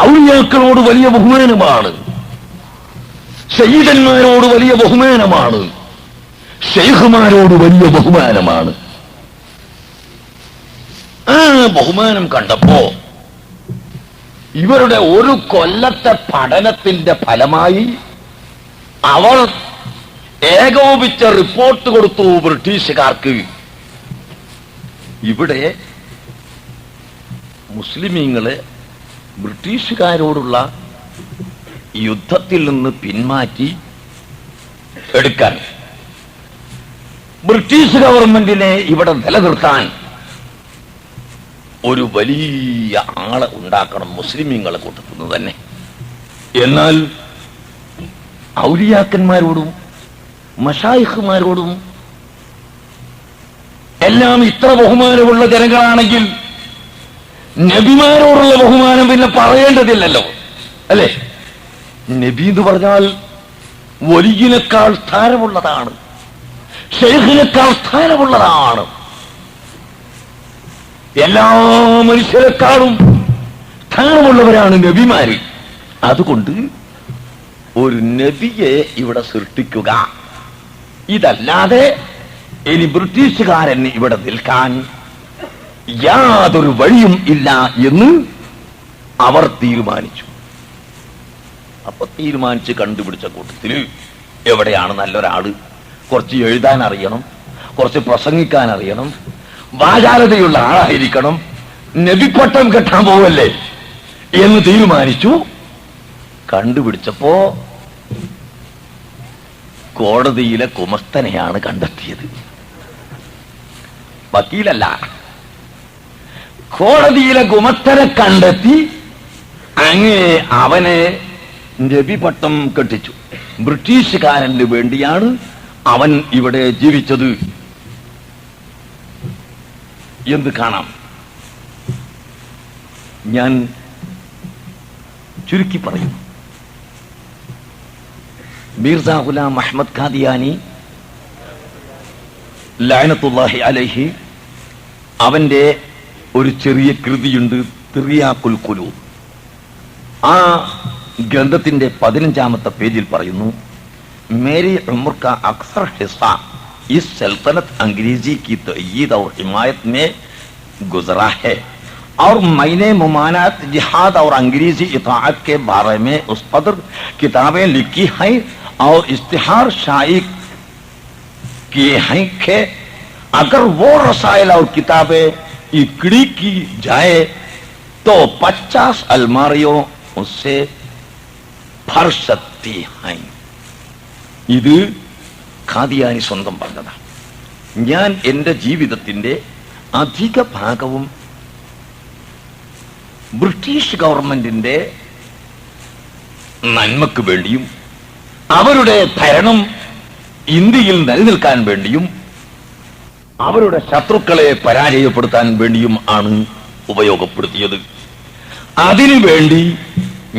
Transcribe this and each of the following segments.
ഔലിയാക്കളോട് വലിയ ബഹുമാനമാണ്. ശൈതന്മാരോട് വലിയ ബഹുമാനമാണ്. ഷെയ്ഖുമാരോട് വലിയ ബഹുമാനമാണ്. ആ ബഹുമാനം കണ്ടപ്പോ ഇവരുടെ ഒരു കൊല്ലത്തെ പഠനത്തിന്റെ ഫലമായി അവർ ഏകോപിച്ച റിപ്പോർട്ട് കൊടുത്തു ബ്രിട്ടീഷുകാർക്ക്. ഇവിടെ മുസ്ലിമീങ്ങളെ ബ്രിട്ടീഷുകാരോടുള്ള യുദ്ധത്തിൽ നിന്ന് പിന്മാറ്റി എടുക്കാൻ. ബ്രിട്ടീഷ് ഗവൺമെന്റിനെ ഇവിടെ നിലനിർത്താൻ ഒരു വലിയ ആളെ ഉണ്ടാക്കണം മുസ്ലിമീങ്ങളെ കൂട്ടത്തുനിന്ന് തന്നെ. എന്നാൽ ഔലിയാക്കന്മാരോടും മഷായിഹുമാരോടും എല്ലാം ഇത്ര ബഹുമാനമുള്ള ജനങ്ങളാണെങ്കിൽ നബിമാരോടുള്ള ബഹുമാനം പിന്നെ പറയേണ്ടതില്ലല്ലോ. അല്ലേ? നബി എന്ന് പറഞ്ഞാൽ വലിയനേക്കാൾ സ്ഥാനമുള്ളതാണ്. ഷെയ്ഖിനേക്കാൾ സ്ഥാനമുള്ളതാണ്. എല്ലാ മനുഷ്യരെക്കാളും സ്ഥാനമുള്ളവരാണ് നബിമാര്. അതുകൊണ്ട് ഒരു നബിയെ ഇവിടെ സൃഷ്ടിക്കുക. ഇതല്ലാതെ ഇനി ബ്രിട്ടീഷുകാരൻ ഇവിടെ നിൽക്കാൻ യാതൊരു വഴിയും ഇല്ല എന്ന് അവർ തീരുമാനിച്ചു. അപ്പൊ തീരുമാനിച്ച് കണ്ടുപിടിച്ച കൂട്ടത്തിൽ എവിടെയാണ് നല്ലൊരാൾ? കുറച്ച് എഴുതാൻ അറിയണം കുറച്ച് പ്രസംഗിക്കാൻ അറിയണം വാചാലതയുള്ള ആളായിരിക്കണം നബിപ്പട്ടം കെട്ടാൻ പോവല്ലേ എന്ന് തീരുമാനിച്ചു. കണ്ടുപിടിച്ചപ്പോ കോടതിയിലെ കുമസ്തനെയാണ് കണ്ടെത്തിയത്. വക്കീലല്ല. കോടതിയിലെ ഗുമസ്ഥരെ കണ്ടെത്തി അങ്ങേ അവനെ രവിപട്ടം കെട്ടിച്ചു. ബ്രിട്ടീഷുകാരന് വേണ്ടിയാണ് അവൻ ഇവിടെ ജീവിച്ചത്. എന്ത് കാണാം? ഞാൻ ചുരുക്കി പറയുന്നു മീർസ ഗുലാം അഹമ്മദ് ഖാദിയാനി ലയനത്തുല്ലാഹി അലഹി അവന്റെ ഒരു ചെറിയ കൃതിയുണ്ട് തിറിയാക്കുൽ കുലു ആ ഗ്രന്ഥത്തിന്റെ പതിനഞ്ചാമത്തെ പേജിൽ പറയുന്നു മേരി उम्र का अक्सर हिस्सा इस सल्तनत अंग्रेजी की तयीद और हिमायत में गुजरा है और मैंने ममानात जिहाद और अंग्रेजी इताअत के बारे में उस कदर किताबें लिखी हैं और इश्तिहार शायी किए हैं कि अगर वो रसायल और किताबें इकड़ी की जाए तो पचास अलमारियों उससे भर सकती हैं ഇത് ഖാദിയാനി സ്വന്തം പറഞ്ഞതാണ് ഞാൻ എൻ്റെ ജീവിതത്തിന്റെ അധിക ഭാഗവും ബ്രിട്ടീഷ് ഗവൺമെന്റിന്റെ നന്മക്ക് വേണ്ടിയും അവരുടെ ഭരണം ഇന്ത്യയിൽ നിലനിൽക്കാൻ വേണ്ടിയും അവരുടെ ശത്രുക്കളെ പരാജയപ്പെടുത്താൻ വേണ്ടിയും ആണ് ഉപയോഗപ്പെടുത്തിയത് അതിനുവേണ്ടി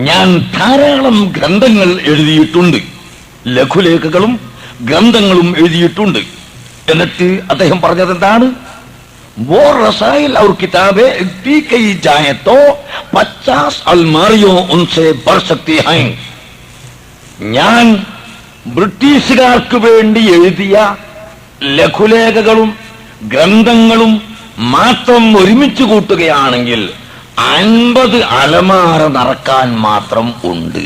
ഞാൻ ധാരാളം ഗ്രന്ഥങ്ങൾ എഴുതിയിട്ടുണ്ട് ലഘുലേഖകളും ഗ്രന്ഥങ്ങളും എഴുതിയിട്ടുണ്ട് എന്നിട്ട് അദ്ദേഹം പറഞ്ഞത് എന്താണ് वो रसाइल और किताबें दी कही जाए तो पचास अलमारियों उनसे बढ़ सकती हैं ഞാൻ ബ്രിട്ടീഷുകാർക്ക് വേണ്ടി എഴുതിയ ലഘുലേഖകളും ഗ്രന്ഥങ്ങളും മാത്രം ഒരുമിച്ച് കൂട്ടുകയാണെങ്കിൽ അൻപത് അലമാറ നടക്കാൻ മാത്രം ഉണ്ട്.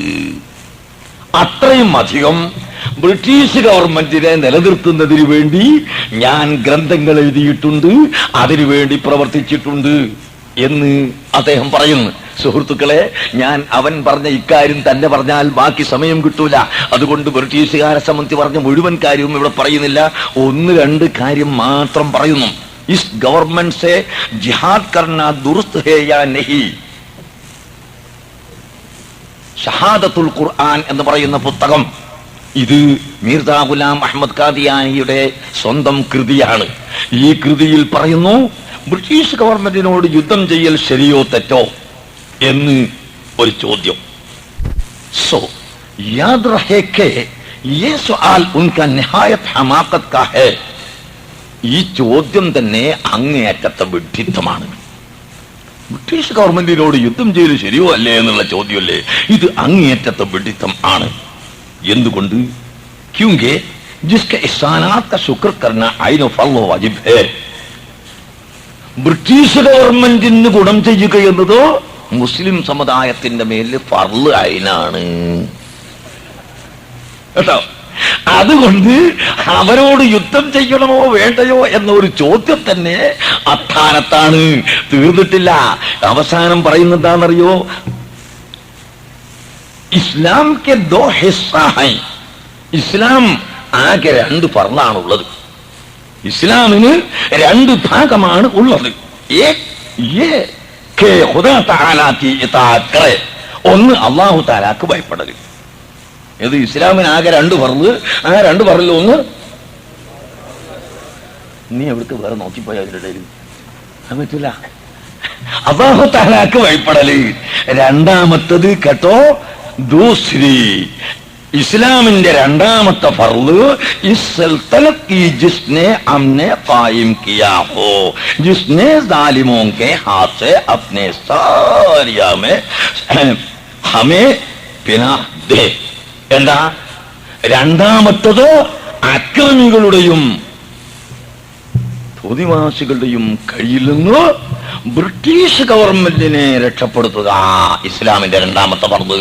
അത്രയും അധികം ബ്രിട്ടീഷ് ഗവൺമെന്റിനെ നിലനിർത്തുന്നതിന് വേണ്ടി ഞാൻ ഗ്രന്ഥങ്ങൾ എഴുതിയിട്ടുണ്ട് അതിനുവേണ്ടി പ്രവർത്തിച്ചിട്ടുണ്ട് എന്ന് അദ്ദേഹം പറയുന്നു. സുഹൃത്തുക്കളെ ഞാൻ അവൻ പറഞ്ഞ ഇക്കാര്യം തന്നെ പറഞ്ഞാൽ ബാക്കി സമയം കിട്ടൂല. അതുകൊണ്ട് ബ്രിട്ടീഷുകാരെ സംബന്ധിച്ച് പറഞ്ഞ മുഴുവൻ കാര്യവും ഇവിടെ പറയുന്നില്ല. ഒന്ന് രണ്ട് കാര്യം മാത്രം പറയുന്നു. ഇസ് ഗവൺമെന്റ് ജിഹാദ് കർണ ദുരുസ്ത് ഹേ യാ നഹി ഷഹാദത്തുൽ ഖുർആൻ എന്ന് പറയുന്ന പുസ്തകം. ഇത് മീർസ ഗുലാം അഹമ്മദ് ഖാദിയാനിയുടെ സ്വന്തം കൃതിയാണ്. ഈ കൃതിയിൽ പറയുന്നു ബ്രിട്ടീഷ് ഗവൺമെന്റിനോട് യുദ്ധം ചെയ്യൽ ശരിയോ തെറ്റോ? എന്ന് ഒരു ചോദ്യം. സോ യാദ് ഈ ചോദ്യം തന്നെ അങ്ങേയറ്റത്തെ വിഡിത്തമാണ് ബ്രിട്ടീഷ് ഗവൺമെന്റിനോട് യുദ്ധം ചെയ്ത് ശരിയോ അല്ലേ എന്നുള്ള ചോദ്യമല്ലേ? ഇത് അങ്ങേയറ്റത്തെ വിഡിത്തം ആണ്. എന്തുകൊണ്ട്? ബ്രിട്ടീഷ് ഗവൺമെന്റിന് ഗുണം ചെയ്യുക എന്നതോ മുസ്ലിം സമുദായത്തിന്റെ മേലിൽ ഫർൾ അയിനാണ്. കേട്ടോ? അതുകൊണ്ട് അവരോട് യുദ്ധം ചെയ്യണമോ വേണ്ടയോ എന്ന ഒരു ചോദ്യം തന്നെ അത്താനത്താണ് തീർന്നിട്ടില്ല. അവസാനം പറയുന്നത് എന്താണെന്നറിയോ ഇസ്ലാം കെ ദോ ഇസ്ലാം ആകെ രണ്ട് ഫർളാണുള്ളത്. ഇസ്ലാമിന് രണ്ട് ഭാഗമാണ് ഉള്ളത്. ഏ യേ കെ ഖുദാ തആലാ കി ഇതാഅത്ത് കറെ. ഒന്ന് അള്ളാഹു താലാക്ക് ഭയപ്പെടൽ. ഇത് ഇസ്ലാമിന് ആകെ രണ്ട് പറൽ ആ രണ്ട് പറലിൽ ഒന്ന്. നീ എവിടുത്തെ വേറെ നോക്കിപ്പോയി അതിന്റെ ഇടയിൽ? അത് പറ്റില്ല അള്ളാഹു താലാക്ക് ഭയപ്പെടൽ രണ്ടാമത്തത് കേട്ടോ ഇസ്ലാമിന്റെ രണ്ടാമത്തെ ഫർദ് ജിസ്നെ അമ്നെ കായിം കിയാ ജിസ്നെ ദാലിമോ കെ ഹാത്ത് അപ്നെ സാരിയ ഹമേ പിന എന്താ? രണ്ടാമത്തത് അക്രമികളുടെയും ഭൂതിവാസികളുടെയും കയ്യിൽ നിന്ന് ബ്രിട്ടീഷ് ഗവൺമെന്റിനെ രക്ഷപ്പെടുത്തുക. ഇസ്ലാമിന്റെ രണ്ടാമത്തെ പറഞ്ഞു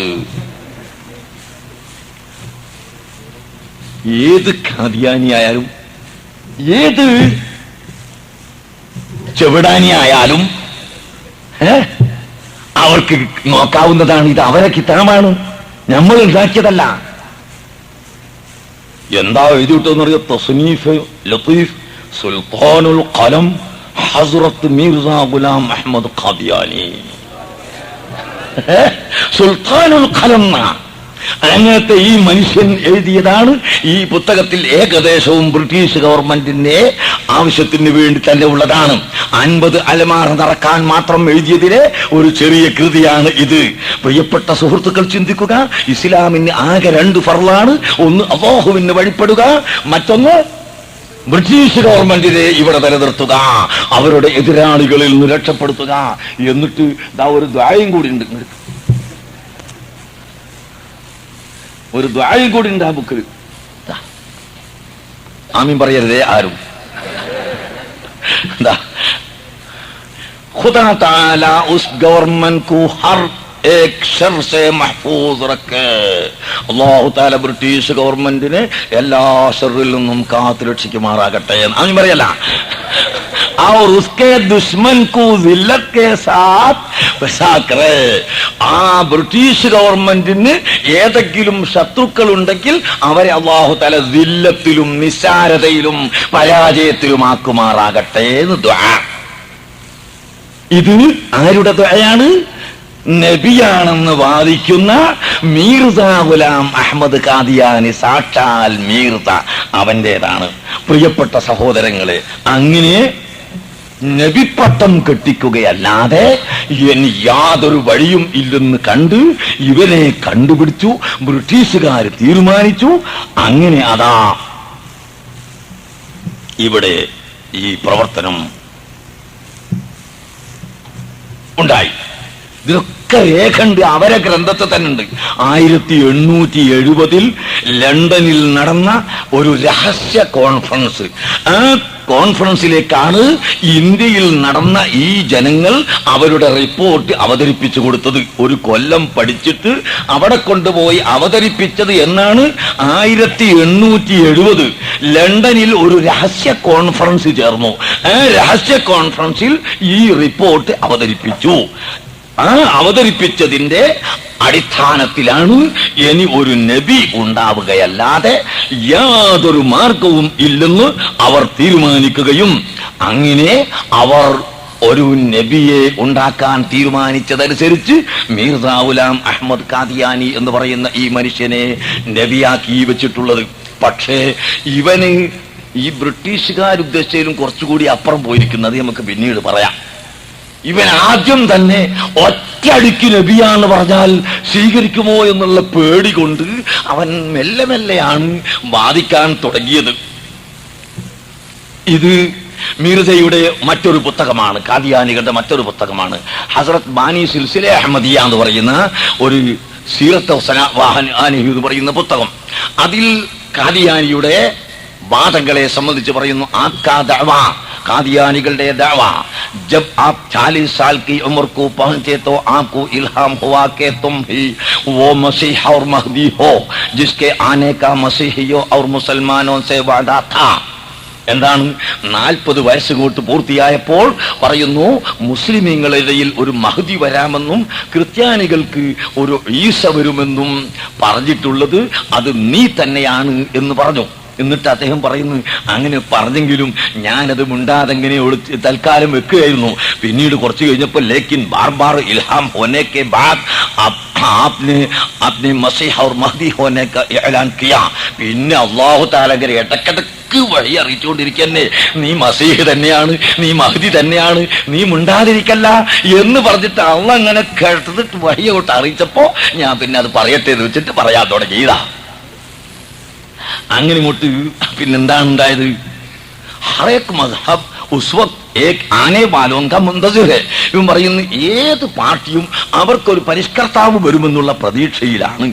ഏത് ഖാദിയാനിയായാലും ഏത് ചെവിടാനിയായാലും അവർക്ക് നോക്കാവുന്നതാണ്. ഇത് അവരെ കിത്തണമാണ് നമ്മൾ ഉണ്ടാക്കിയതല്ല. എന്താ എഴുതിയിട്ടെന്ന് അറിയാം തസ്നീഫ് ലത്തീഫ് സുൽത്താനുൽ ഖലം ഹസ്രത്ത് മീർസ ഗുലാം അഹമ്മദ് ഖാദിയാനി? സുൽത്താനുൽ എന്നാ. അങ്ങനത്തെ ഈ മനുഷ്യൻ എഴുതിയതാണ് ഈ പുസ്തകത്തിൽ ഏകദേശവും ബ്രിട്ടീഷ് ഗവൺമെന്റിന്റെ ആവശ്യത്തിന് വേണ്ടി തന്നെ ഉള്ളതാണ്. അൻപത് അലമാറ നടക്കാൻ മാത്രം എഴുതിയതിലെ ഒരു ചെറിയ കൃതിയാണ് ഇത്. പ്രിയപ്പെട്ട സുഹൃത്തുക്കൾ ചിന്തിക്കുക ഇസ്ലാമിന് ആകെ രണ്ട് ഫർളാണ്. ഒന്ന് അബോഹുവിന് വഴിപ്പെടുക മറ്റൊന്ന് ബ്രിട്ടീഷ് ഗവൺമെന്റിനെ ഇവിടെ നിലനിർത്തുക അവരുടെ എതിരാളികളിൽ നിന്ന് രക്ഷപ്പെടുത്തുക. എന്നിട്ട് ഇതാ ഒരു ദ്വായം കൂടി ഉണ്ട് ഒരു ദ്വായം കൂടി ഉണ്ട് ആ ബുക്കിൽ ദാ. ആമീൻ പറയരുതേ ആരും ദാ. खुदा ताला उस गवर्नमेंट को हर एक शर से महफूज रखे അള്ളാഹു താല ബ്രിട്ടീഷ് ഗവൺമെന്റിനെ എല്ലാ ഷറിൽ നിന്നും കാത്തു രക്ഷിക്കുമാറാകട്ടെ എന്ന് അങ്ങനെ പറയല്ല और उसके दुश्मन को जिल्लत के साथ ബസാക്കറെ ആ ബ്രിട്ടീഷ് ഗവൺമെന്റിന് ഏതെങ്കിലും ശത്രുക്കൾ ഉണ്ടെങ്കിൽ അവരെ അള്ളാഹു തല ദില്ലത്തിലും നിസ്സാരതയിലും പരാജയത്തിലുമാക്കുമാറാകട്ടെ എന്ന് ദ്വാ ഇത് ആരുടെ ദ്വയാണ് നബിയാണെന്ന് വാദിക്കുന്ന മീർസ ഗുലാം അഹമ്മദ് കാദിയാനി സാക്ഷാൽ മീർസ അവന്റേതാണ് പ്രിയപ്പെട്ട സഹോദരങ്ങളെ അങ്ങനെ നബിപ്പട്ടം കെട്ടിക്കുകയല്ലാതെ ഇനി യാതൊരു വഴിയും ഇല്ലെന്ന് കണ്ട് ഇവനെ കണ്ടുപിടിച്ചു ബ്രിട്ടീഷുകാർ തീരുമാനിച്ചു. അങ്ങനെ അതാ ഇവിടെ ഈ പ്രവർത്തനം ഉണ്ടായി. ഇതൊക്കെ രേഖണ്ട് അവരെ ഗ്രന്ഥത്തിൽ തന്നെ ഉണ്ട് ആയിരത്തി എണ്ണൂറ്റി എഴുപതിൽ ലണ്ടനിൽ നടന്ന ഒരു രഹസ്യ കോൺഫറൻസ്. ആ കോൺഫറൻസിലേക്കാണ് ഇന്ത്യയിൽ നടന്ന ഈ ജനങ്ങൾ അവരുടെ റിപ്പോർട്ട് അവതരിപ്പിച്ചു കൊടുത്തത്. ഒരു കൊല്ലം പഠിച്ചിട്ട് അവിടെ കൊണ്ടുപോയി അവതരിപ്പിച്ചത് എന്നാണ് ആയിരത്തി എണ്ണൂറ്റി എഴുപത് ലണ്ടനിൽ ഒരു രഹസ്യ കോൺഫറൻസ് ചേർന്നു. ആ രഹസ്യ കോൺഫറൻസിൽ ഈ റിപ്പോർട്ട് അവതരിപ്പിച്ചു. ആ അവതരിപ്പിച്ചതിന്റെ അടിസ്ഥാനത്തിലാണ് ഇനി ഒരു നബി ഉണ്ടാവുകയല്ലാതെ യാതൊരു മാർഗവും ഇല്ലെന്ന് അവർ തീരുമാനിക്കുകയും അങ്ങനെ അവർ ഒരു നബിയെ ഉണ്ടാക്കാൻ തീരുമാനിച്ചതനുസരിച്ച് മീർദാവുലാം അഹമ്മദ് കാദിയാനി എന്ന് പറയുന്ന ഈ മനുഷ്യനെ നബിയാക്കി വെച്ചിട്ടുള്ളത്. പക്ഷേ ഇവന് ഈ ബ്രിട്ടീഷുകാർ ഉദ്ദേശിച്ചതിലും കുറച്ചുകൂടി അപ്പുറം പോയിരിക്കുന്നത് നമുക്ക് പിന്നീട് പറയാം. ഇവൻ ആദ്യം തന്നെ ഒറ്റയടിക്ക് നബിയാന്ന് പറഞ്ഞാൽ സ്വീകരിക്കുമോ എന്നുള്ള പേടി കൊണ്ട് അവൻ മെല്ലെ മെല്ലെയാണ് വാദിക്കാൻ തുടങ്ങിയത്. ഇത് മീർസയുടെ മറ്റൊരു പുസ്തകമാണ് കാദിയാനികളുടെ മറ്റൊരു പുസ്തകമാണ്. ഹസരത് ബാനി സിൽസിലെ അഹമ്മദിയ എന്ന് പറയുന്ന ഒരു സീറത്ത് എന്ന് പറയുന്ന പുസ്തകം. അതിൽ കാദിയാനിയുടെ വാദങ്ങളെ സംബന്ധിച്ച് പറയുന്നു ആക്കാ कादियानिगल दावा जब आप 40 साल की उम्र को पहुंचे तो आपको इल्हाम हुआ कि तुम ही वो मसीह और महदी हो जिसके आने का मसीहियों और मुसलमानों से वादा था എന്താണ്? നാൽപ്പത് വയസ്സ് കൊണ്ട് പൂർത്തിയായപ്പോൾ പറയുന്നു മുസ്ലിമീങ്ങളിടയിൽ ഒരു മഹതി വരാമെന്നും ക്രിസ്ത്യാനികൾക്ക് ഒരു ഈസ വരുമെന്നും പറഞ്ഞിട്ടുള്ളത് അത് നീ തന്നെയാണ് എന്ന് പറഞ്ഞു. എന്നിട്ട് അദ്ദേഹം പറയുന്നു അങ്ങനെ പറഞ്ഞെങ്കിലും ഞാനത് മുണ്ടാതെങ്ങനെ ഒളിച്ച് തൽക്കാലം വെക്കുകയായിരുന്നു. പിന്നീട് കുറച്ച് കഴിഞ്ഞപ്പോൾ ലേക്കിൻ ബാർബാർ ഇൽഹാം ഹോനെ കെ ബാദ് പിന്നെ അള്ളാഹു താലകരെ ഇടക്കിടക്ക് വഴി അറിയിച്ചുകൊണ്ടിരിക്കന്നെ. നീ മസീഹ് തന്നെയാണ് നീ മഹദി തന്നെയാണ് നീ മുണ്ടാതിരിക്കല്ല എന്ന് പറഞ്ഞിട്ട് അള്ള അങ്ങനെ കേട്ടത് വഴിയോട്ട് അറിയിച്ചപ്പോ ഞാൻ പിന്നെ അത് പറയട്ടെ എന്ന് വെച്ചിട്ട് പറയാൻ തുടങ്ങിയതാണ് അങ്ങനെ ഇങ്ങോട്ട് പിന്നെന്താണ് ഉണ്ടായത് പറയുന്നു ഏത് പാർട്ടിയും അവർക്കൊരു പരിഷ്കർത്താവ് വരുമെന്നുള്ള പ്രതീക്ഷയിലാണ്.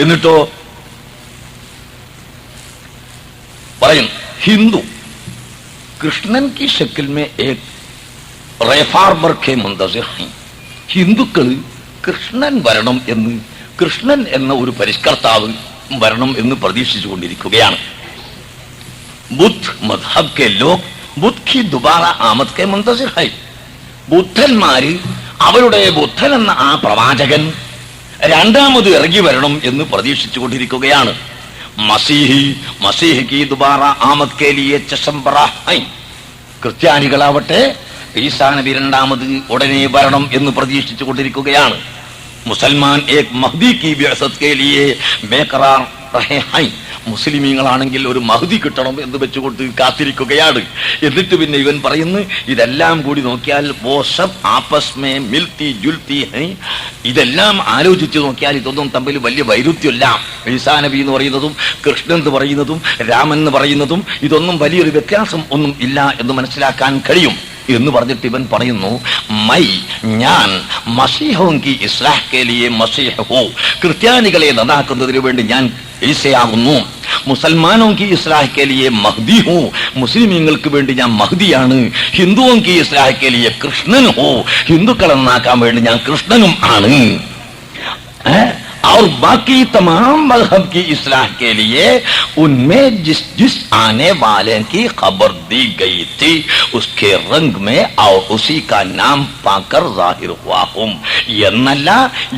എന്നിട്ടോ? പറയും ഹിന്ദു കൃഷ്ണൻ കി ഷക്കിൽ മേ മുന്തസിർ ഹിന്ദുക്കൾ കൃഷ്ണൻ വരണം എന്ന് കൃഷ്ണൻ എന്ന ഒരു പരിഷ്കർത്താവ് വരണം എന്ന് പ്രതീക്ഷിച്ചു കൊണ്ടിരിക്കുകയാണ്. ബുദ്ധ് മദ്ഹബ് കെ ലോക് ബുദ്ധ് ദുബാറ ആമദ് കെ ഹൈ. ബുദ്ധന്മാര് അവരുടെ ബുദ്ധൻ എന്ന ആ പ്രവാചകൻ രണ്ടാമത് ഇറങ്ങി വരണം എന്ന് പ്രതീക്ഷിച്ചു കൊണ്ടിരിക്കുകയാണ്. മസീഹി മസീഹ് കി ദുബാറ ആമദ് കെ ലിയെ ചശംബറ ഹൈ. ക്രിസ്ത്യാനികളാവട്ടെ ഈസാ നബി രണ്ടാമത് ഉടനെ വരണം എന്ന് പ്രതീക്ഷിച്ചു കൊണ്ടിരിക്കുകയാണ്. മുസൽമാൻ ഏക് മഹ്ദി ലിയേ ഹൈ മുസ്ലിമീങ്ങളാണെങ്കിൽ ഒരു മഹുതി കിട്ടണം എന്ന് വെച്ചുകൊണ്ട് കാത്തിരിക്കുകയാണ്. എന്നിട്ട് പിന്നെ ഇവൻ പറയുന്നു ഇതെല്ലാം കൂടി നോക്കിയാൽ ബോഷം ആപസ്മേ മിൽത്തി ജുൽത്തി ഇതെല്ലാം ആലോചിച്ച് നോക്കിയാൽ ഇതൊന്നും തമ്മിൽ വലിയ വൈരുദ്ധ്യമല്ല. ഈസാ നബി എന്ന് പറയുന്നതും കൃഷ്ണൻ എന്ന് പറയുന്നതും രാമൻ എന്ന് പറയുന്നതും ഇതൊന്നും വലിയൊരു വ്യത്യാസം ഒന്നും ഇല്ല എന്ന് മനസ്സിലാക്കാൻ കഴിയും. എന്ന് പറഞ്ഞിട്ട് ഇവൻ പറയുന്നു മൈ ഞാൻ മസീഹോങ്കി ഇസ്ലാഹ്കേലിയെ മസീഹോ. ക്രിസ്ത്യാനികളെ നന്നാക്കുന്നതിന് വേണ്ടി ഞാൻ ഈസയാകുന്നു. മുസൽമാനോങ്കി ഇസ്ലാഹ് കേലിയെ മഹ്ദി ഹോ മുസ്ലിമീങ്ങൾക്ക് വേണ്ടി ഞാൻ മഹ്ദിയാണ്. ഹിന്ദുവോങ്കി ഇസ്ലാഹ് കേലിയെ കൃഷ്ണൻ ഹോ ഹിന്ദുക്കളെ നന്നാക്കാൻ വേണ്ടി ഞാൻ കൃഷ്ണനും ആണ്. है? और बाकी तमाम मजहब की इसलाह के लिए उनमें जिस जिस आने वाले की खबर दी गई थी उसके रंग में और उसी का नाम पाकर जाहिर हुआ हूം എന്നല്ല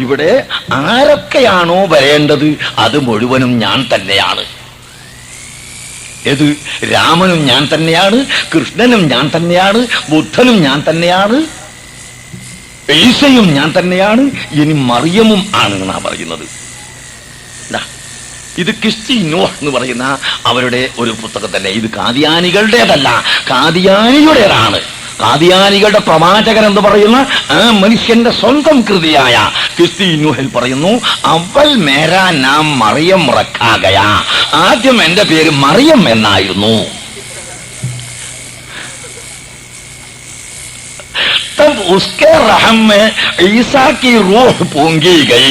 ഇവിടെ ആരൊക്കെയാണോ വരേണ്ടത് അത് മുഴുവനും ഞാൻ തന്നെയാണ് ഏത് രാമനും ഞാൻ തന്നെയാണ് കൃഷ്ണനും ഞാൻ തന്നെയാണ് ബുദ്ധനും ഞാൻ തന്നെയാണ് ഈസയും ഞാൻ തന്നെയാണ് ഇനി മറിയമും ആണ് എന്നാ പറയുന്നത്. ഇത് ക്രിസ്തി നോഹ് എന്ന് പറയുന്ന അവരുടെ ഒരു പുസ്തകം തന്നെ. ഇത് കാദിയാനികളുടേതല്ല കാദിയാനിയുടേതാണ് കാദിയാനികളുടെ പ്രവാചകൻ എന്ന് പറയുന്ന ആ മനുഷ്യന്റെ സ്വന്തം കൃതിയായ ക്രിസ്തി നോഹിൽ പറയുന്നു അവൽ മേരാ നാം മറിയം ഉറക്കാകയാ. ആദ്യം എന്റെ പേര് മറിയം എന്നായിരുന്നു. തബ് ഉസ്കെ റഹമ്മ് ഈസാക്കി റൂഹ് പൂങ്കി കൈ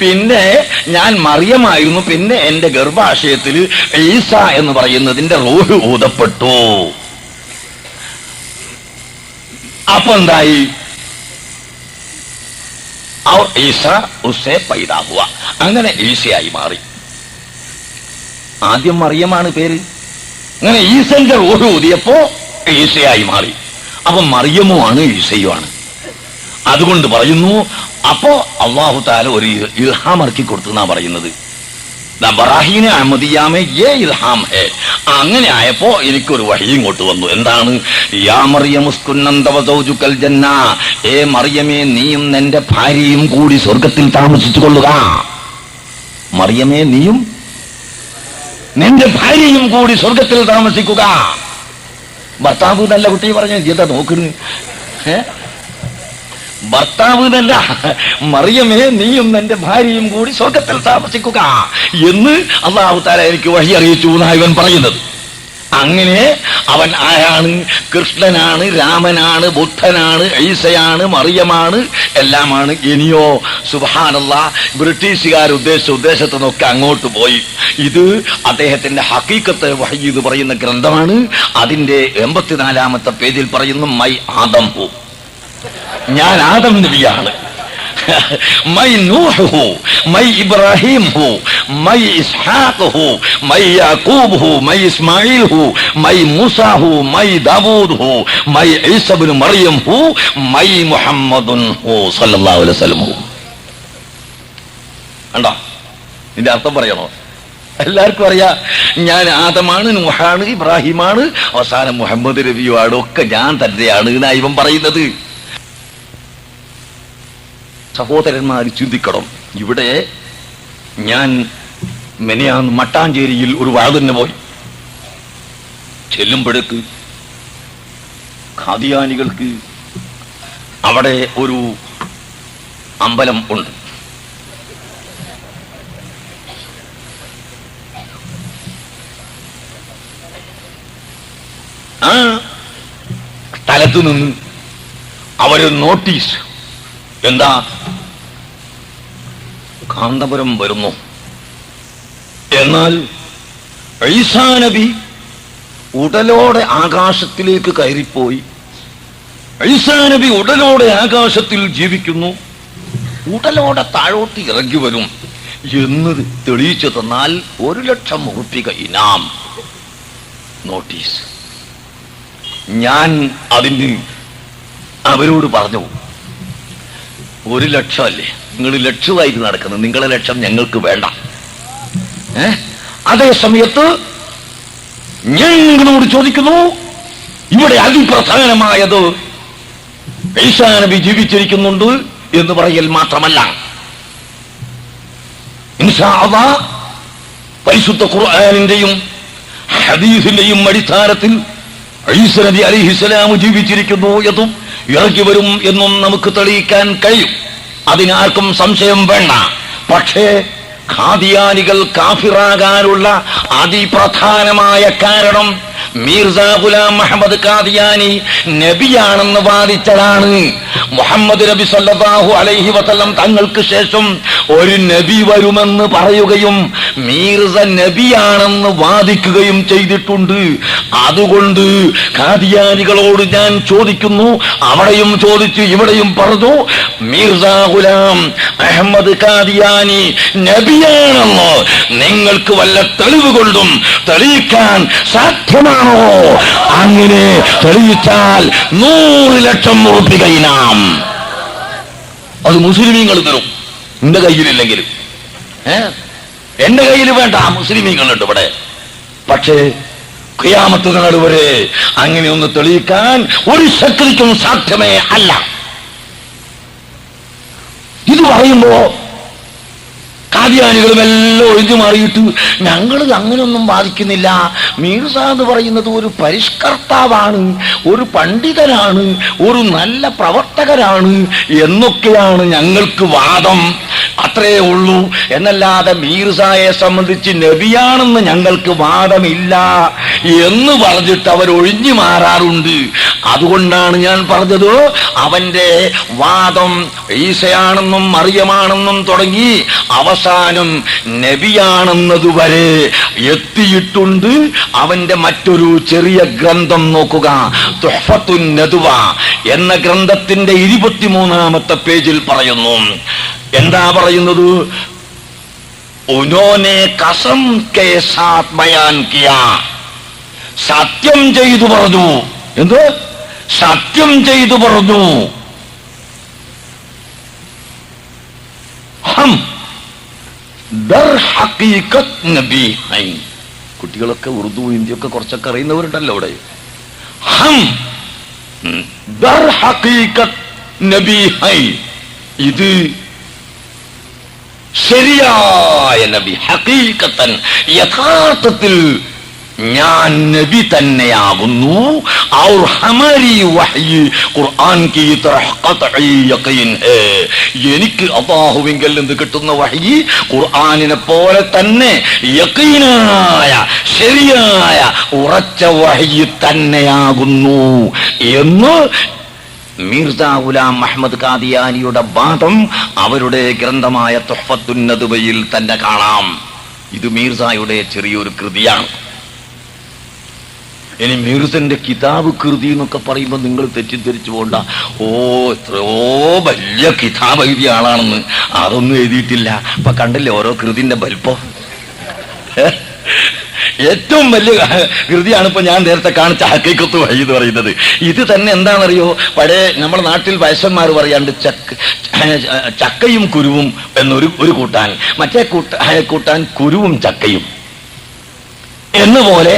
പിന്നെ ഞാൻ മറിയമായിരുന്നു. പിന്നെ എന്റെ ഗർഭാശയത്തിൽ ഈസ എന്ന് പറയുന്നതിന്റെ റൂഹ് ഊതപ്പെട്ടു. അപ്പൊ എന്തായി? അവർ ഈസ ഉസെ പൈതാഹുവ അങ്ങനെ ഈസയായി മാറി. ആദ്യം മറിയമാണ് പേര്. അങ്ങനെ ഈസന്റെ റൂഹ് ഊതിയപ്പോ ഈസയായി മാറി. അപ്പൊ മറിയമോ ആണ് ഈസയുമാണ് അതുകൊണ്ട് പറയുന്നു അപ്പോ അള്ളാഹു താല ഒരു ഇൽഹാം ഇറക്കി കൊടുത്തു എന്നാ പറയുന്നത് ഏ ഇൽഹാം അങ്ങനെ ആയപ്പോ എനിക്കൊരു വഴി ഇങ്ങോട്ട് വന്നു. എന്താണ്? യാ ഏ മറിയമേ നീയും നിന്റെ ഭാര്യയും കൂടി സ്വർഗത്തിൽ താമസിച്ചു കൊള്ളുക മറിയമേ നീയും നിന്റെ ഭാര്യയും കൂടി സ്വർഗത്തിൽ താമസിക്കുക. ഭർത്താവ് നല്ല കുട്ടി പറഞ്ഞു എന്താ നോക്കുന്നു ഭർത്താവ് എന്നല്ല. മറിയമേ നീയും നിന്റെ ഭാര്യയും കൂടി സ്വർഗത്തിൽ താമസിക്കുക എന്ന് അള്ളാഹു താല എനിക്ക് വഴി അറിയിച്ചു എന്നാണ് പറയുന്നത്. അങ്ങനെ അവൻ ആരാണ്? കൃഷ്ണനാണ് രാമനാണ് ബുദ്ധനാണ് ഐസയാണ് മറിയമാണ് എല്ലാമാണ്. ഇനിയോ സുബാനല്ല ബ്രിട്ടീഷുകാർ ഉദ്ദേശിച്ച ഉദ്ദേശത്തു നിന്നൊക്കെ അങ്ങോട്ട് പോയി. ഇത് അദ്ദേഹത്തിന്റെ ഹക്കീക്കത്ത് വഹീദ് പറയുന്ന ഗ്രന്ഥമാണ്. അതിന്റെ എൺപത്തിനാലാമത്തെ പേജിൽ പറയുന്നു മൈ ആദം ഹു. ഞാൻ ആദം നബിയാണ്. മൈ നൂഹ് മൈ ഇബ്രാഹിം ഹു മൈ ഇസ്ഹാഖ് ഹു മൈ യാക്കൂബ് ഹു മൈ ഇസ്മായിൽ ഹു മൈ മൂസ ഹു മൈ ദാവൂദ് ഹു മൈ ഈസബിന് മറിയം ഹു മൈ മുഹമ്മദുൻ ഹു സല്ലല്ലാഹു അലൈഹി വസല്ലം ഹു കണ്ടോ? ഇതിന്റെ അർത്ഥം പറയണോ? എല്ലാവർക്കും അറിയാം ഞാൻ ആദമാണ് നുഹാണ് ഇബ്രാഹിമാണ് അവസാനം മുഹമ്മദ് നബിയുമാണ് ഒക്കെ ഞാൻ തന്നെയാണ് എന്നാ ഇവൻ പറയുന്നത്. സഹോദരന്മാർ ചിന്തിക്കണം. ഇവിടെ ഞാൻ മെനയാന്ന് മട്ടാഞ്ചേരിയിൽ ഒരു വാതിന് പോയി. ചെല്ലുമ്പോഴേക്ക് ഖാദിയാനികൾക്ക് അവിടെ ഒരു അമ്പലം ഉണ്ട്. ആ സ്ഥലത്തു നിന്ന് അവർ നോട്ടീസ് എന്താ? കാന്തപുരം വരുന്നു. എന്നാൽ ഐസാനബി ഉടലോടെ ആകാശത്തിലേക്ക് കയറിപ്പോയി. ഐസാനബി ഉടലോടെ ആകാശത്തിൽ ജീവിക്കുന്നു. ഉടലോടെ താഴോട്ട് ഇറങ്ങി വരും എന്ന് തെളിയിച്ചു തന്നാൽ ഒരു ലക്ഷം ഉറപ്പിക ഇനാം. നോട്ടീസ്. ഞാൻ അതിന് അവരോട് പറഞ്ഞു ഒരു ലക്ഷമല്ലേ? നിങ്ങൾ ലക്ഷമായിട്ട് നടക്കുന്നത് നിങ്ങളെ ലക്ഷം ഞങ്ങൾക്ക് വേണ്ട. അതേ സമയത്ത് ഞാൻ നിങ്ങളോട് ചോദിക്കുന്നു ഇവിടെ അതിപ്രധാനമായത് ഈസാ നബി ജീവിച്ചിരിക്കുന്നുണ്ട് എന്ന് പറയൽ മാത്രമല്ല. പരിശുദ്ധ ഖുർആാനിന്റെയും ഹദീസിന്റെയും അടിസ്ഥാനത്തിൽ ഈസ നബി അലിഹിസ്സലാം ജീവിച്ചിരിക്കുന്നു എന്നും ഇറക്കി വരും എന്നും നമുക്ക് തെളിയിക്കാൻ കഴിയും. അതിനാർക്കും സംശയം വേണ്ട. പക്ഷേ ഖാദിയാനികൾ കാഫിറാകാനുള്ള അതിപ്രധാനമായ കാരണം മീർസ ഗുലാം മുഹമ്മദ് ഖാദിയാനി നബിയാണെന്ന് വാദിച്ചതാണ്. മുഹമ്മദ് നബി സല്ലാഹു അലൈഹി വസല്ലം തങ്ങൾക്ക് ശേഷം ഒരു നബി വരുമെന്ന് പറയുകയും മീർസ നബിയാണെന്ന് വാദിക്കുകയും ചെയ്തിട്ടുണ്ട്. അതുകൊണ്ട് കാദിയാനികളോട് ഞാൻ ചോദിക്കുന്നു അവിടെയും ചോദിച്ചു ഇവിടെയും പറഞ്ഞു മീർസ ഗുലാം അഹമ്മദ് കാതിയാനി നബിയാണെന്ന് നിങ്ങൾക്ക് വല്ല തെളിവ് കൊണ്ടും തെളിയിക്കാൻ സാധ്യമാണോ? അങ്ങനെ തെളിയിച്ചാൽ നൂറ് ലക്ഷം ഉറപ്പിക ഇനാം. അത് മുസ്ലിമീങ്ങൾ തരും എന്റെ കയ്യിലില്ലെങ്കിലും ഏ? എന്റെ കയ്യിൽ വേണ്ട ആ മുസ്ലിമീങ്ങളുണ്ട് ഇവിടെ. പക്ഷേ ക്രിയാമത്ത് നാട് വരെ അങ്ങനെ ഒന്ന് തെളിയിക്കാൻ ഒരു ശക്തിക്കും സാധ്യമേ അല്ല. ഇത് പറയുമ്പോ കാദ്യാനികളും എല്ലാം ഒഴിഞ്ഞു മാറിയിട്ട്. ഞങ്ങൾ അങ്ങനെയൊന്നും ബാധിക്കുന്നില്ല മീർസ എന്ന് പറയുന്നത് ഒരു പരിഷ്കർത്താവാണ് ഒരു പണ്ഡിതനാണ് ഒരു നല്ല പ്രവർത്തകരാണ് എന്നൊക്കെയാണ് ഞങ്ങൾക്ക് വാദം. അത്രേ ഉള്ളൂ. എന്നല്ലാതെ മീർസായെ സംബന്ധിച്ച് നബിയാണെന്ന് ഞങ്ങൾക്ക് വാദമില്ല എന്ന് പറഞ്ഞിട്ട് അവർ ഒഴിഞ്ഞു മാറാറുണ്ട്. അതുകൊണ്ടാണ് ഞാൻ പറഞ്ഞത്. അവന്റെ വാദം ഈശയാണെന്നും മറിയമാണെന്നും തുടങ്ങി അവസാനം നബിയാണെന്നതുവരെ എത്തിയിട്ടുണ്ട്. അവന്റെ മറ്റൊരു ചെറിയ ഗ്രന്ഥം നോക്കുക. എന്ന ഗ്രന്ഥത്തിന്റെ ഇരുപത്തിമൂന്നാമത്തെ പേജിൽ പറയുന്നു. എന്താ പറയുന്നത്? ഉനോനെ കസം സത്യം ചെയ്തു പറഞ്ഞു. എന്ത്? സത്യം ചെയ്തു പറഞ്ഞു. ഹം. കുട്ടികളൊക്കെ ഉറുദു ഹിന്ദിയൊക്കെ കുറച്ചൊക്കെ അറിയുന്നവരുണ്ടല്ലോ അവിടെ. ഹം. ദർ ഹഖീഖത്ത് നബി ഹൈ ഇത് ശരിയായ നബി. ഹഖീഖത്തൻ യഥാർത്ഥത്തിൽ ഞാൻ നബി തന്നെയാകുന്നു ഔർ ഖുർആൻ എനിക്ക് അബാഹുവിങ്കൽ നിന്ന് കിട്ടുന്ന വഹി ഖുർആനിനെ പോലെ തന്നെ യക്കീനായ ശരിയായ ഉറച്ച വഹി തന്നെയാകുന്നു എന്ന് മീർദ ഗുലാം അഹമ്മദ് കാദിയാനിയുടെ വാദം അവരുടെ ഗ്രന്ഥമായ തൊഫത്തുന്നതുവയിൽ തന്നെ കാണാം. ഇത് മീർസായുടെ ചെറിയൊരു കൃതിയാണ്. ഇനി മീർസന്റെ കിതാബ് കൃതി എന്നൊക്കെ പറയുമ്പോൾ നിങ്ങൾ തെറ്റിദ്ധരിച്ചു പോണ്ട. ഓ എത്രയോ വലിയ കിതാബ് എഴുതിയ ആളാണെന്ന്. അതൊന്നും എഴുതിയിട്ടില്ല. അപ്പൊ കണ്ടില്ലേ ഓരോ കൃതിന്റെ വലിപ്പം? ഏറ്റവും വലിയ കൃതിയാണ് ഇപ്പൊ ഞാൻ നേരത്തെ കാണിച്ച ഹക്കൈക്കത്ത് വഴി എന്ന് പറയുന്നത്. ഇത് തന്നെ എന്താണെന്നറിയോ? പഴയ നമ്മുടെ നാട്ടിൽ വയസ്സന്മാർ പറയാണ്ട് ചക്ക ചക്കയും കുരുവും എന്നൊരു ഒരു കൂട്ടാൻ. മറ്റേ കൂട്ട കൂട്ടാൻ കുരുവും ചക്കയും. എന്ന പോലെ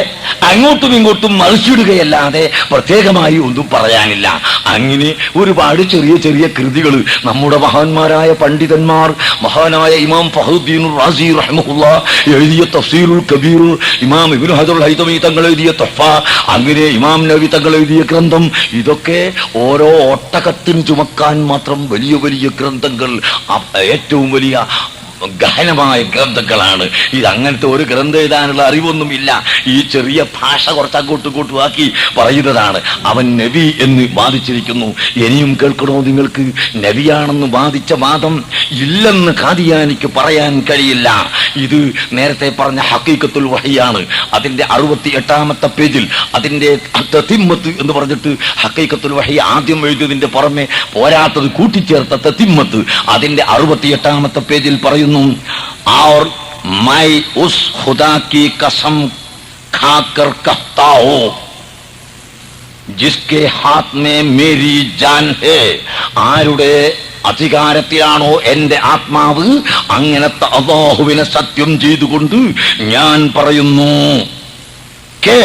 അങ്ങോട്ടും ഇങ്ങോട്ടും മറിച്ചിടുകയല്ലാതെ പ്രത്യേകമായി ഒന്നും പറയാനില്ല. അങ്ങനെ ഒരുപാട് ചെറിയ ചെറിയ കൃതികൾ നമ്മുടെ മഹാന്മാരായ പണ്ഡിതന്മാർ മഹാനായ ഇമാം ഫഹുദ്ദീൻ റാസി റഹ്മുല്ല എഴുതിയ തഫ്സീറുൽ കബീർ ഇമാം ഇബിൻ ഹജറുൽ ഹൈതമി തങ്ങൾ എഴുതിയ തൊഫ അങ്ങനെ ഇമാം നബി തങ്ങൾ എഴുതിയ ഗ്രന്ഥം ഇതൊക്കെ ഓരോ ഒട്ടകത്തിന് ചുമക്കാൻ മാത്രം വലിയ വലിയ ഗ്രന്ഥങ്ങൾ ഏറ്റവും വലിയ ഗഹനമായ ഗ്രന്ഥങ്ങളാണ്. ഇത് അങ്ങനത്തെ ഒരു ഗ്രന്ഥം എഴുതാനുള്ള അറിവൊന്നും ഇല്ല ഈ ചെറിയ ഭാഷ കുറച്ച് കൂട്ടുവാക്കി പറയുന്നതാണ്. അവൻ നബി എന്ന് വാദിച്ചിരിക്കുന്നു. ഇനിയും കേൾക്കണോ നിങ്ങൾക്ക്? നബിയാണെന്ന് വാദിച്ച വാദം ഇല്ലെന്ന് കാദിയാനിക്ക് പറയാൻ കഴിയില്ല. ഇത് നേരത്തെ പറഞ്ഞ ഹക്കീക്കത്തുൽ വഹിയാണ്. അതിന്റെ അറുപത്തി എട്ടാമത്തെ പേജിൽ അതിന്റെ തത്തിമ്മത്ത് എന്ന് പറഞ്ഞിട്ട് ഹക്കീക്കത്തുൽ വഹി ആദ്യം എഴുതിയതിന്റെ പുറമെ പോരാത്തത് കൂട്ടിച്ചേർത്ത തത്തിമ്മത്ത് അതിന്റെ അറുപത്തി എട്ടാമത്തെ പേജിൽ പറയുന്നു. और मैं उस खुदा की कसम खाकर कहता हूं ജിസ്കെ ഹാത്ത് മേ മേരി ജാൻ ഹേ ആരുടെ അധികാരത്തിലാണോ എന്റെ ആത്മാവ് അങ്ങനത്തെ അള്ളാഹുവിനെ സത്യം ചെയ്തുകൊണ്ട് ഞാൻ പറയുന്നു के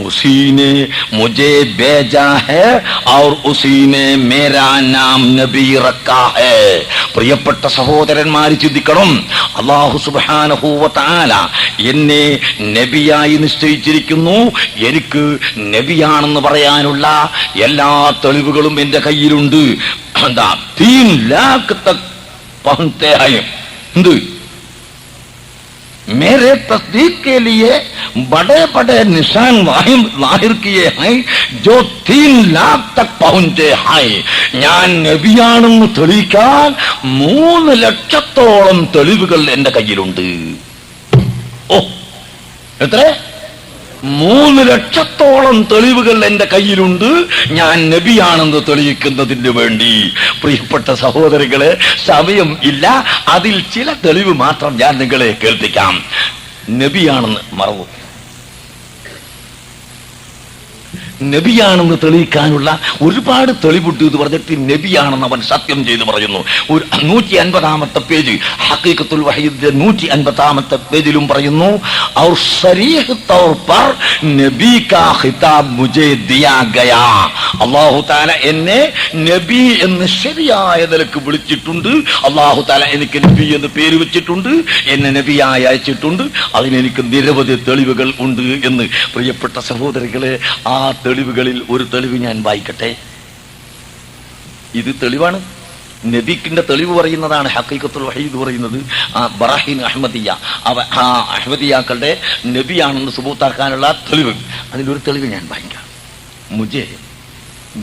उसी ने मुझे भेजा है और उसी ने मेरा नाम നബി रखा है പ്രിയപ്പെട്ട സഹോദരന്മാര് ചിന്തിക്കണം അള്ളാഹു സുബാനഹൂവത്താല എന്നെ നബിയായി നിശ്ചയിച്ചിരിക്കുന്നു എനിക്ക് നബിയാണെന്ന് പറയാനുള്ള എല്ലാ തെളിവുകളും എന്റെ കയ്യിലുണ്ട് എന്താ തീൻ ലാഖ് തക് പഹുത്തെ ആയി എന്ത് मेरे तस्दीक के लिए बड़े बड़े निशान वाहिम जाहिर किए हैं जो तीन लाख तक पहुंचे हैं ഞാൻ നബിയാണെന്ന് തെളിയിക്കാൻ മൂന്ന് ലക്ഷത്തോളം തെളിവുകൾ എന്റെ കയ്യിലുണ്ട് ഓ എത്ര മൂന്ന് ലക്ഷത്തോളം തെളിവുകൾ എന്റെ കയ്യിലുണ്ട്. ഞാൻ നബിയാണെന്ന് തെളിയിക്കുന്നതിന് വേണ്ടി. പ്രിയപ്പെട്ട സഹോദരങ്ങളെ സമയം ഇല്ല. അതിൽ ചില തെളിവ് മാത്രം ഞാൻ നിങ്ങളെ കേൾപ്പിക്കാം. നബിയാണെന്ന് മറവു നബിയാണെന്ന് തെളിയിക്കാനുള്ള ഒരുപാട് തെളിവിട്ടു എന്ന് പറഞ്ഞിട്ട് നബിയാണെന്ന് അവൻ സത്യം ചെയ്ത് പറയുന്നു. ഒരു നൂറ്റി അൻപതാമത്തെ പേജ് ഹക്കീക്കത്തുൽ വഹീദിന്റെ നൂറ്റി അൻപതാമത്തെ പേജിലും പറയുന്നു ഔർ ശരീഹ് തൗർ പർ നബി കാ ഖിതാബ് മുജെ ദിയാ ഗയാ. അള്ളാഹു താല എന്നെ നബി എന്ന് ശരിയായ നിലയ്ക്ക് വിളിച്ചിട്ടുണ്ട്. അള്ളാഹു താല എനിക്ക് നബി എന്ന് പേര് വെച്ചിട്ടുണ്ട്. എന്നെ നബിയായി അയച്ചിട്ടുണ്ട്. അതിനെനിക്ക് നിരവധി തെളിവുകൾ ഉണ്ട് എന്ന് പ്രിയപ്പെട്ട സഹോദരികളെ ആ തെളിവുകളിൽ ഒരു തെളിവ് ഞാൻ വായിക്കട്ടെ? ഇത് തെളിവാണ്. നബിക്കിന്റെ തെളിവ് പറയുന്നതാണ് ഹക്കീക്കത്തുൽ വഹീദ് പറയുന്നത് ബറാഹിൻ അഹമ്മദിയ അവ ആ അഹമ്മദിയാക്കളുടെ നബിയാണെന്ന് സുബൂത്താക്കാനുള്ള തെളിവ്. അതിലൊരു തെളിവ് ഞാൻ വാങ്ങിക്കാം മുജേ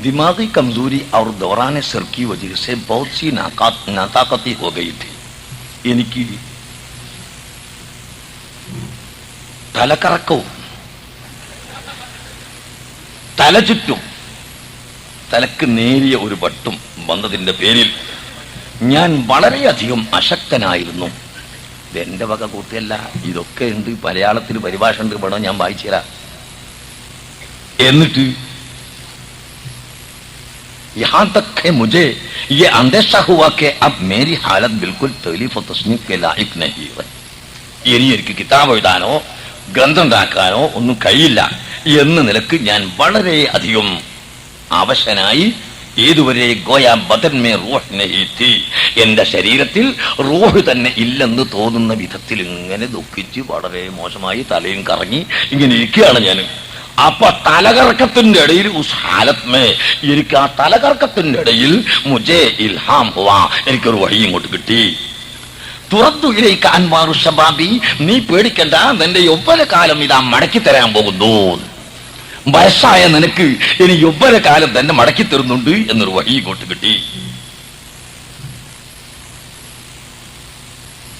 ദിമാഗി കംസൂരി അവർ ദോറാനെ സെർക്കി की ബൗസി നാതാക്കത്തി बहुत എനിക്ക് തലക്കറക്കവും തല ചുറ്റും തലക്ക് നേരിയ ഒരു വട്ടും വന്നതിന്റെ പേരിൽ ഞാൻ വളരെയധികം അശക്തനായിരുന്നു ഇത് എന്റെ വക കൂട്ടിയല്ല ഇതൊക്കെ ഉണ്ട് മലയാളത്തിൽ പരിഭാഷ ഉണ്ട് വേണം ഞാൻ വായിച്ചു തരാം എന്നിട്ട് यहाँ तक है मुझे ये अंदेशा हुआ कि अब मेरी हालत बिल्कुल तकलीफ और तस्नीफ के लायक नहीं है ഇനി എനിക്ക് കിതാബ് എഴുതാനോ ഗ്രന്ഥം ഉണ്ടാക്കാനോ ഒന്നും കഴിയില്ല എന്ന നിലയ്ക്ക് ഞാൻ വളരെ അധികം അവശനായി ഏതുവരെ ഗോയാ ബദന്മേ മേ റൂഹ് നഹി തീ എന്റെ ശരീരത്തിൽ റോഹ് തന്നെ ഇല്ലെന്ന് തോന്നുന്ന വിധത്തിൽ ഇങ്ങനെ ദുഃഖിച്ച് വളരെ മോശമായി തലയും കറങ്ങി ഇങ്ങനെ ഇരിക്കുകയാണ് ഞാൻ. അപ്പൊ തലകറക്കത്തിന്റെ ഇടയിൽ എനിക്ക് ആ തലകറക്കത്തിന്റെ ഇടയിൽ മുജേ ഇൽഹാം എനിക്കൊരു വഴി ഇങ്ങോട്ട് കിട്ടി. തുറന്നു ഇലേക്ക് അൻവാറു ഷബാബി നീ പേടിക്കണ്ട നിന്റെ യൗവന കാലം ഇതാ മടക്കി തരാൻ പോകുന്നു. വയസ്സായ നിനക്ക് ഇനി യൗവന കാലം തന്നെ മടക്കി തരുന്നുണ്ട് എന്നൊരു വഴി ഇങ്ങോട്ട് കിട്ടി.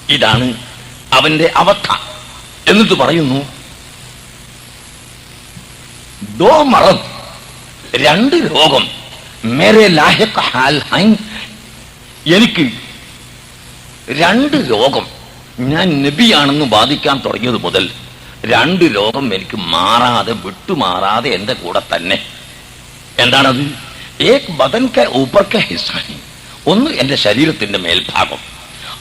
ഇതാണ് അവന്റെ അവസ്ഥ. എന്നിട്ട് പറയുന്നു രണ്ട് രോഗം മേരെ ഹൈ എനിക്ക് രണ്ട് രോഗം ഞാൻ നബിയാണെന്ന് ബാധിക്കാൻ തുടങ്ങിയത് മുതൽ രണ്ട് രോഗം എനിക്ക് മാറാതെ വിട്ടുമാറാതെ എന്റെ കൂടെ തന്നെ. എന്താണത്? ഏക് ബദൻ കെ ഊപ്പർ കെ ഹിസ്സാനി ഒന്ന് എന്റെ ശരീരത്തിന്റെ മേൽഭാഗം.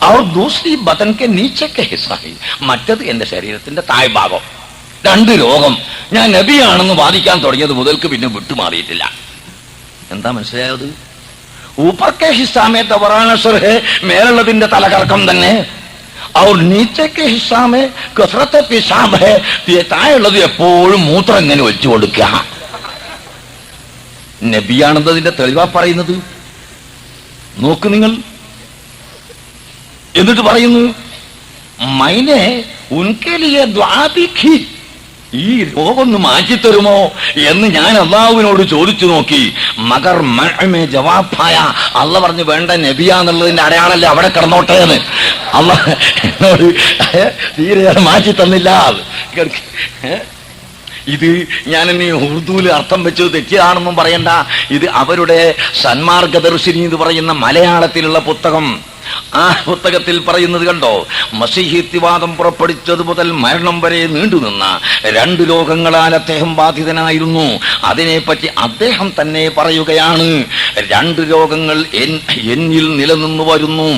അവർ ദൂസരി ബദൻ കെ നീച്ച ഹിസാനി മറ്റത് എന്റെ ശരീരത്തിന്റെ താഴ്ഭാഗം. രണ്ട് രോഗം ഞാൻ നബിയാണെന്ന് വാദിക്കാൻ തുടങ്ങിയത് മുതൽക്ക് പിന്നെ വിട്ടുമാറിയിട്ടില്ല. എന്താ മനസ്സിലായത്? ഊപ്പർക്കെ ഹിസ്സാമേ തവറാണ് ഹേ മേലുള്ളതിന്റെ തലകറക്കം തന്നെ. അവർ नीचे के हिस्सा में कसरत തീ- താഴെയുള്ളത് എപ്പോഴും മൂത്രം ഇങ്ങനെ വെച്ചു കൊടുക്കുക നബിയാണെന്നതിന്റെ തെളിവാ പറയുന്നത്? നോക്ക് നിങ്ങൾ. എന്നിട്ട് പറയുന്നു മൈനെ ഉൻകെലിയെ ദ്വാദിഖി ഈ രോഗം ഒന്ന് മാറ്റിത്തരുമോ എന്ന് ഞാൻ അള്ളാഹുവിനോട് ചോദിച്ചു നോക്കി. മകർ മഴമേ ജവാബായ. അള്ള പറഞ്ഞു വേണ്ട നബിയാന്നുള്ളതിന്റെ അടയാളല്ലേ അവിടെ കിടന്നോട്ടെ എന്ന്. അള്ള എന്നോട് തീരെ മാറ്റി തന്നില്ല. ഇത് ഞാൻ ഇനി ഉറുദുവിൽ അർത്ഥം വെച്ചത് തെറ്റിയതാണെന്നും പറയണ്ട. ഇത് അവരുടെ സന്മാർഗദർശിനി എന്ന് പറയുന്ന മലയാളത്തിലുള്ള പുസ്തകം. ആ പുസ്തകത്തിൽ പറയുന്നത് കണ്ടോ? മസിഹിത്യവാദം പുറപ്പെടുവിച്ചത് മുതൽ മരണം വരെ നീണ്ടുനിന്ന രണ്ട് ലോകങ്ങളാൽ അദ്ദേഹം ബാധിതനായിരുന്നു. അതിനെപ്പറ്റി അദ്ദേഹം തന്നെ പറയുകയാണ്. രണ്ട് ലോകങ്ങൾ എന്നിൽ നിലനിന്നു വരുന്നു.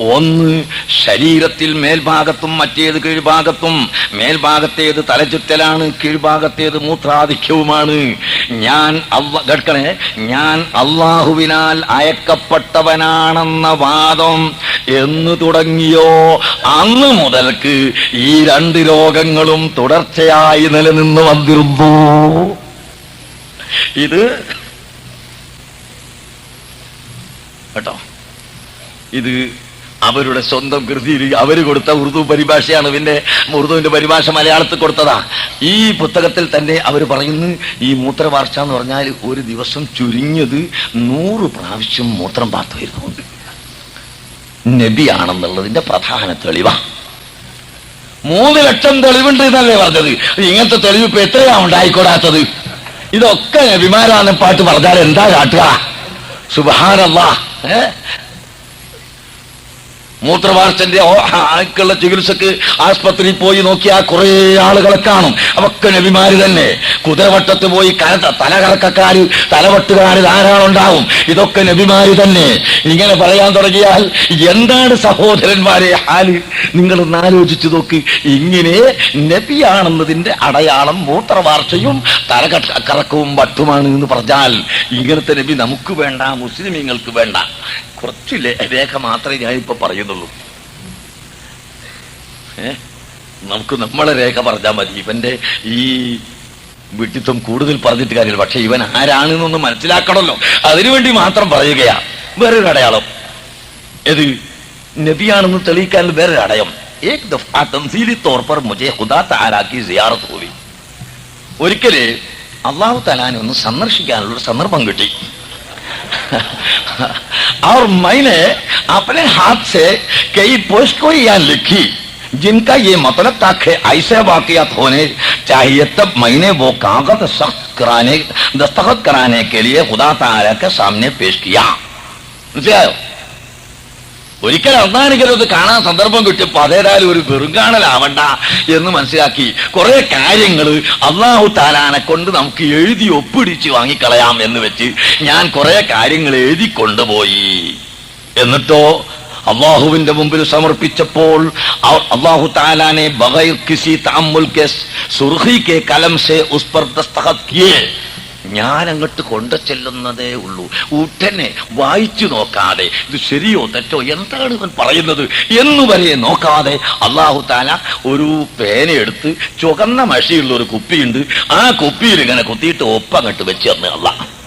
ഒന്ന് ശരീരത്തിൽ മേൽഭാഗത്തും മറ്റേത് കീഴ്ഭാഗത്തും. മേൽഭാഗത്തേത് തലചുറ്റലാണ് കീഴ്ഭാഗത്തേത് മൂത്രാധിക്യവുമാണ്. ഞാൻ അവ കേൾക്കണേ? ഞാൻ അള്ളാഹുവിനാൽ അയക്കപ്പെട്ടവനാണെന്ന വാദം എന്ന് തുടങ്ങിയോ? അന്ന് മുതൽക്ക് ഈ രണ്ട് രോഗങ്ങളും തുടർച്ചയായി നിലനിന്ന് വന്നിരുന്നു. ഇത് കേട്ടോ? ഇത് അവരുടെ സ്വന്തം കൃതിയിൽ അവർ കൊടുത്ത ഉറുദു പരിഭാഷയാണ്. പിന്നെ ഉറുദുവിന്റെ പരിഭാഷ മലയാളത്തിൽ കൊടുത്തതാ. ഈ പുസ്തകത്തിൽ തന്നെ അവർ പറയുന്നു ഈ മൂത്രവാർച്ച എന്ന് പറഞ്ഞാൽ ഒരു ദിവസം ചുരുങ്ങിയത് നൂറ് പ്രാവശ്യം മൂത്രം പാത്തുമായിരുന്നു നബിയാണെന്നുള്ളതിന്റെ പ്രധാന തെളിവാണ് മൂന്ന് ലക്ഷം തെളിവുണ്ട് എന്നല്ലേ പറഞ്ഞത്? ഇങ്ങനത്തെ തെളിവ് ഇപ്പൊ എത്രയാ ഉണ്ടായിക്കൂടാത്തത്? ഇതൊക്കെ നബിമാരാണ് പാട്ട് പറഞ്ഞാൽ എന്താ കാട്ടുക? സുബാനല്ല ഏ? മൂത്രവാർച്ചന്റെ ആൾക്കുള്ള ചികിത്സക്ക് ആസ്പത്രിയിൽ പോയി നോക്കിയാൽ കുറേ ആളുകളെ കാണും. അവക്കെ നബിമാര് തന്നെ. കുതിരവട്ടത്ത് പോയി കര തലകറക്കക്കാര് തലവട്ടുകാര് ധാരാളം ഉണ്ടാവും ഇതൊക്കെ നബിമാര് തന്നെ. ഇങ്ങനെ പറയാൻ തുടങ്ങിയാൽ എന്താണ് സഹോദരന്മാരെ ഹാൽ? നിങ്ങളൊന്ന് ആലോചിച്ചു നോക്ക്. ഇങ്ങനെ നബിയാണെന്നതിന്റെ അടയാളം മൂത്രവാർച്ചയും തലകറക്കവും കറക്കവും വട്ടുമാണ് എന്ന് പറഞ്ഞാൽ ഇങ്ങനത്തെ നബി നമുക്ക് വേണ്ട മുസ്ലിമീങ്ങൾക്ക് വേണ്ട. കുറച്ച് രേഖ മാത്രമേ ഞാൻ ഇപ്പൊ പറയുന്നുള്ളൂ നമുക്ക് നമ്മളെ രേഖ പറഞ്ഞാൽ മതി. ഇവന്റെ ഈ വിട്ടിത്വം കൂടുതൽ പറഞ്ഞിട്ട് കാര്യമില്ല പക്ഷെ ഇവൻ ആരാണെന്നൊന്ന് മനസ്സിലാക്കണമല്ലോ അതിനുവേണ്ടി മാത്രം പറയുകയാ വേറൊരു അടയാളം ഏത് നബിയാണെന്ന് തെളിയിക്കാൻ വേറൊരു അടയം ഏക് ദഫാ തംസീലി തോർ पर मुझे खुदा ताला की जियारत हुई ഒരിക്കല് അള്ളാഹു തലാനെ ഒന്ന് സന്ദർശിക്കാനുള്ള സന്ദർഭം കിട്ടി और मैंने अपने हाथ से कई पोस्टोयां लिखी जिनका ये मतलब था कि ऐसे वाकयात होने चाहिए तब मैंने वो कागज सख्त कराने दस्तखत कराने के लिए खुदा ताला के सामने पेश किया മനസ്സിലായോ ഒരിക്കൽ അന്നാനിക്കലും ഇത് കാണാൻ സന്ദർഭം കിട്ടിയപ്പോ അതേതായാലും ഒരു വെറുങ്കാണലാവണ്ട എന്ന് മനസ്സിലാക്കി കുറെ കാര്യങ്ങൾ അള്ളാഹു താലാനെ കൊണ്ട് നമുക്ക് എഴുതി ഒപ്പിടിച്ച് വാങ്ങിക്കളയാം എന്ന് വെച്ച് ഞാൻ കുറെ കാര്യങ്ങൾ എഴുതി കൊണ്ടുപോയി എന്നിട്ടോ അള്ളാഹുവിന്റെ മുമ്പിൽ സമർപ്പിച്ചപ്പോൾ അള്ളാഹു താലാനെ ഞാൻ അങ്ങോട്ട് കൊണ്ടു ചെല്ലുന്നതേ ഉള്ളൂ. ഉടനെ വായിച്ചു നോക്കാതെ ഇത് ശരിയോ തെറ്റോ എന്താണ് ഇവൻ പറയുന്നത് എന്ന് വരെ നോക്കാതെ അള്ളാഹു താല ഒരു പേനയെടുത്ത് ചുവന്ന മഷിയുള്ള ഒരു കുപ്പിയുണ്ട്. ആ കുപ്പിയിൽ ഇങ്ങനെ കുത്തിയിട്ട് ഒപ്പങ്ങട്ട് വെച്ച് തന്നെ അല്ല